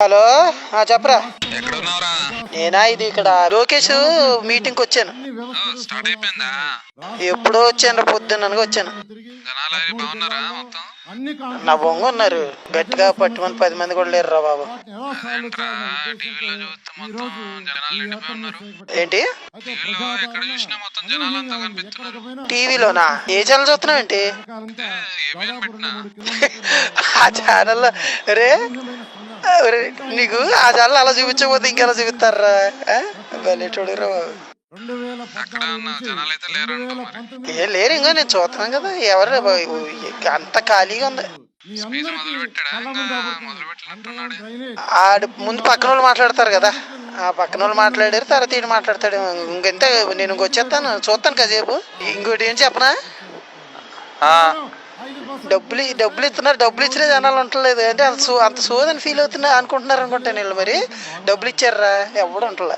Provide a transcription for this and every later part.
Hello ఆ, చెప్పరా. నేనా ఇది ఇక్కడ? లోకేష్ మీటింగ్కి వచ్చాను. స్టార్ట్ అయిపోయిందా? ఎప్పుడో వచ్చాను పొద్దున్న వచ్చాను. నా బొంగ ఉన్నారు. గట్టిగా పట్టుమని పది మంది కూడా లేరు రా బాబు ఏంటి? టీవీలోనా? ఏ ఛానల్ చూస్తున్నావు ఏంటి? ఆ ఛానల్లో రే నీకు ఆ ఛానల్ అలా చూపించకపోతే ఇంకెలా చూపిస్తారా? వెళ్ళేటోడు బాబు. ఏ లేరు ఇంకా నేను చూస్తున్నాను కదా. ఎవరు అంత ఖాళీగా ఉంది. ఆడు ముందు పక్కన వాళ్ళు మాట్లాడతారు కదా. ఆ పక్కన వాళ్ళు మాట్లాడారు తర్వాత ఈయన మాట్లాడతాడు. ఇంకంతే నేను ఇంకొచ్చేస్తాను. చూస్తాను కాసేపు. ఇంకోటి ఏం చెప్పనా? డబ్బులు డబ్బులు ఇస్తున్నారు. డబ్బులు ఇచ్చినా జనాలు ఉండలేదు అంటే అంత సో అంత సోదని ఫీల్ అవుతున్నా అనుకుంటున్నారు అనుకుంటాను వీళ్ళు మరి. డబ్బులు ఇచ్చారా? ఎవడు ఉంటలే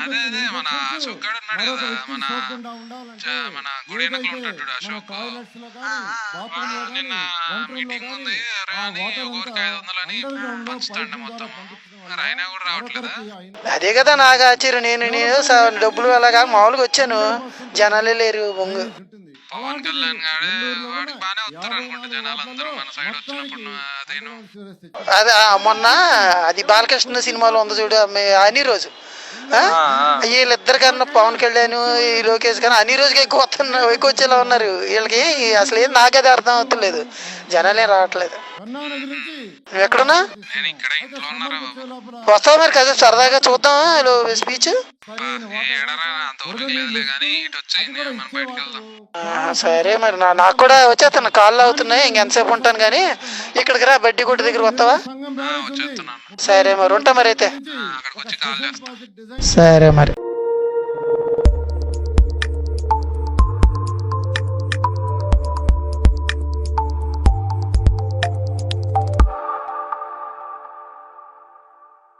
అదే అదే మన అశోక్ గాడు ఉన్నాడు కదా మన చ- మన గుడి వెనకలు ఉంటాడు అశోక్. వాడు నిన్న మీటింగ్ ఉంది రా అని ఒకరికి ఐదు వందలు అని పంచుతాండి మొత్తం. మరి ఆయన కూడా రావట్లేదా? అదే కదా నాకు ఆశ్చర్యం నేను నేను డబ్బులు అలాగా మామూలుగా వచ్చాను. జనాలే లేరు బొంగు. అదే మొన్న అది బాలకృష్ణ సినిమాలో ఉంది చూడు అని రోజు? వీళ్ళిద్దరు కన్నా పవన్ కళ్యాణ్ ఈ లోకేష్ కానీ అన్ని రోజుకి ఎక్కువ ఎక్కువ వచ్చేలా ఉన్నారు. వీళ్ళకి అసలు ఏం నాకైతే అర్థం అవుతలేదు. జనాలేం రావట్లేదు. నువ్వు ఎక్కడున్నా? నేను ఇక్కడ ఇంట్లో ఉన్నారా బాబు? వస్తావు మరి కదా సరదాగా చూద్దాం స్పీచ్ సరే మరి నా నాకు కూడా వచ్చేస్తాను కాళ్ళు అవుతున్నాయి ఇంకెంతసేపు ఉంటాను కానీ ఇక్కడికి రా బడ్డీ కొట్టు దగ్గర వస్తావా? సరే మరి ఉంటా మరి అయితే. సరే మరి.